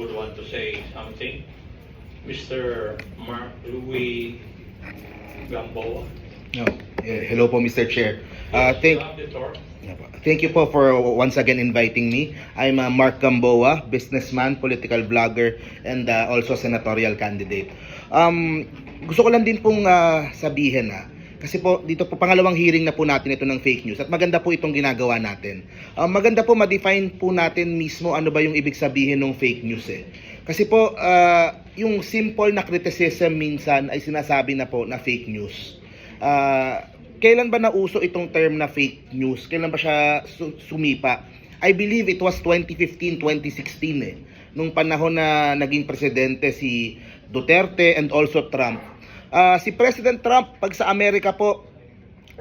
would want to say something. Mr. Mark Louis Gamboa. No. Eh, Hello po, Mr. Chair. Uh, Yes, thank, you have the floor. thank you po for once again inviting me. I'm uh, Mark Gamboa, businessman, political vlogger, and uh, also senatorial candidate. Um, gusto ko lang din pong uh, sabihin na kasi po dito po pangalawang hearing na po natin ito ng fake news at maganda po itong ginagawa natin. Um, maganda po ma-define po natin mismo ano ba yung ibig sabihin ng fake news eh. Kasi po uh, yung simple na criticism minsan ay sinasabi na po na fake news. Ah, kailan ba nauso itong term na fake news? Kailan ba siya su- sumipa? I believe it was 2015, 2016 eh. Nung panahon na naging presidente si Duterte and also Trump. Ah, si President Trump, pag sa Amerika po,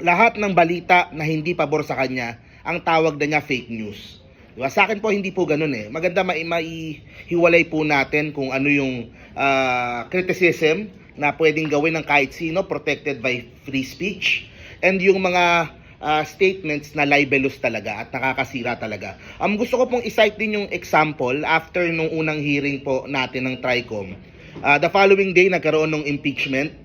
lahat ng balita na hindi pabor sa kanya, ang tawag na niya fake news. Diba? Sa akin po, hindi po ganun eh. Maganda mai maihiwalay po natin kung ano yung ah, criticism na pwedeng gawin ng kahit sino, protected by free speech, and yung mga ah, statements na libelous talaga at nakakasira talaga. Um, gusto ko pong isite din yung example after nung unang hearing po natin ng TRICOM. Ah, the following day, nagkaroon ng impeachment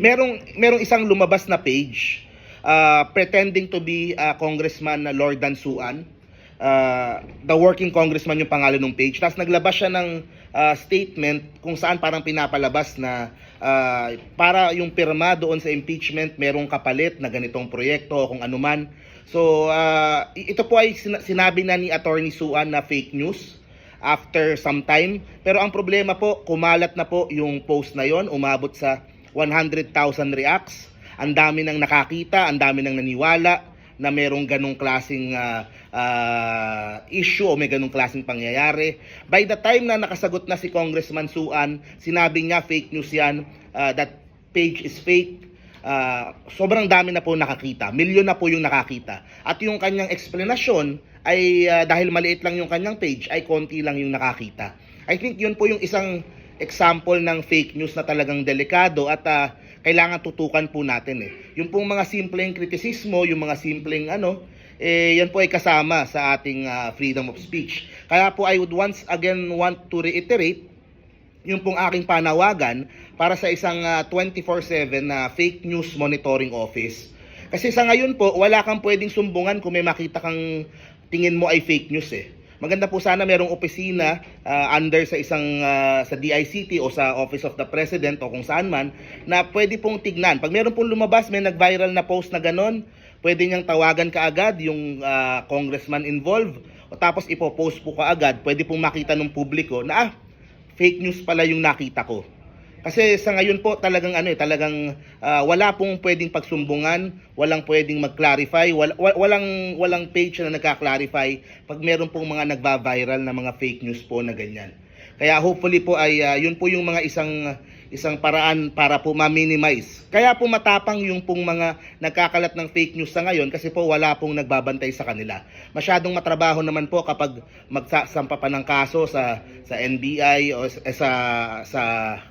merong merong isang lumabas na page uh, pretending to be uh, Congressman na Lord Dansuan. Uh, the working congressman yung pangalan ng page. Tapos naglabas siya ng uh, statement kung saan parang pinapalabas na uh, para yung pirma doon sa impeachment merong kapalit na ganitong proyekto o kung anuman. So uh, ito po ay sina- sinabi na ni Attorney Suan na fake news after some time. Pero ang problema po, kumalat na po yung post na yon, umabot sa 100,000 reacts. Ang dami nang nakakita, ang dami nang naniwala na merong ganong klaseng ah, ah, issue o may ganong klaseng pangyayari. By the time na nakasagot na si Congressman Suan, sinabi niya fake news yan, ah, that page is fake. Ah, sobrang dami na po nakakita. Milyon na po yung nakakita. At yung kanyang explanation ay ah, dahil maliit lang yung kanyang page, ay konti lang yung nakakita. I think yun po yung isang example ng fake news na talagang delikado at ah, kailangan tutukan po natin eh. Yung pong mga simpleng kritisismo, yung mga simpleng ano, eh, yan po ay kasama sa ating ah, freedom of speech. Kaya po I would once again want to reiterate yung pong aking panawagan para sa isang ah, 24/7 na fake news monitoring office. Kasi sa ngayon po, wala kang pwedeng sumbungan kung may makita kang tingin mo ay fake news eh. Maganda po sana merong opisina ah, under sa isang ah, sa DICT o sa Office of the President o kung saan man na pwede pong tignan. Pag meron pong lumabas, may nag-viral na post na ganon, pwede niyang tawagan kaagad yung ah, congressman involved o tapos ipopost po kaagad, pwede pong makita ng publiko na ah, fake news pala yung nakita ko. Kasi sa ngayon po talagang ano eh, talagang ah, wala pong pwedeng pagsumbungan, walang pwedeng mag-clarify, wal- wa- walang walang page na nagka-clarify pag meron pong mga nagba-viral na mga fake news po na ganyan. Kaya hopefully po ay ah, yun po yung mga isang isang paraan para po ma-minimize. Kaya po matapang yung pong mga nagkakalat ng fake news sa ngayon kasi po wala pong nagbabantay sa kanila. Masyadong matrabaho naman po kapag magsasampa pa ng kaso sa sa NBI o sa sa, sa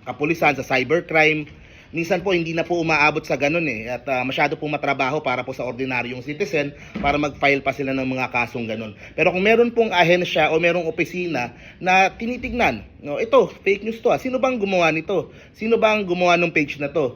kapulisan, sa cybercrime. Minsan po hindi na po umaabot sa ganun eh at ah, masyado pong matrabaho para po sa ordinaryong citizen para mag-file pa sila ng mga kasong ganun. Pero kung meron pong ahensya o merong opisina na tinitignan, no, ito, fake news to. ah. Sino bang gumawa nito? Sino bang gumawa ng page na to?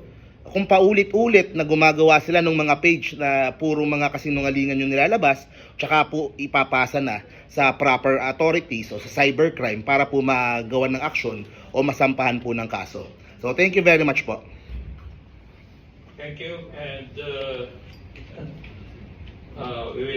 Kung paulit-ulit na gumagawa sila ng mga page na puro mga kasinungalingan yung nilalabas, tsaka po ipapasa na sa proper authorities o sa cybercrime para po magawa ng action o masampahan po ng kaso. So thank you very much po. Thank you, and uh, uh, we will